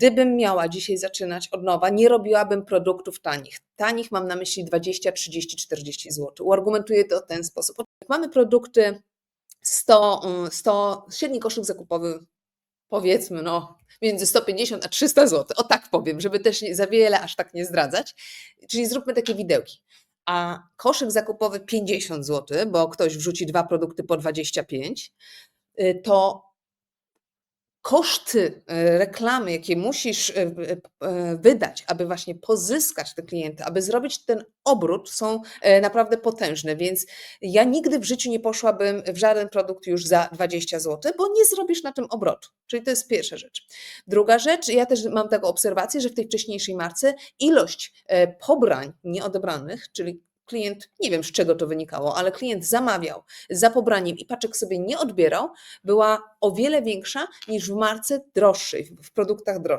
gdybym miała dzisiaj zaczynać od nowa, nie robiłabym produktów tanich. Tanich mam na myśli 20, 30, 40 zł. Uargumentuję to w ten sposób. Mamy produkty 100, mm, 100 średni koszyk zakupowy powiedzmy no między 150 a 300 zł, o tak powiem, żeby też za wiele aż tak nie zdradzać. Czyli zróbmy takie widełki. A koszyk zakupowy 50 zł, bo ktoś wrzuci dwa produkty po 25, y, to koszty y, reklamy, jakie musisz y, y, wydać, aby właśnie pozyskać te klienty, aby zrobić ten obrót, są naprawdę potężne. Więc ja nigdy w życiu nie poszłabym w żaden produkt już za 20 zł, bo nie zrobisz na tym obrotu. Czyli to jest pierwsza rzecz. Druga rzecz, ja też mam taką obserwację, że w tej wcześniejszej marce ilość pobrań nieodebranych, czyli klient, nie wiem z czego to wynikało, ale klient zamawiał za pobraniem i paczek sobie nie odbierał, była o wiele większa niż w marce droższej, w produktach droższych.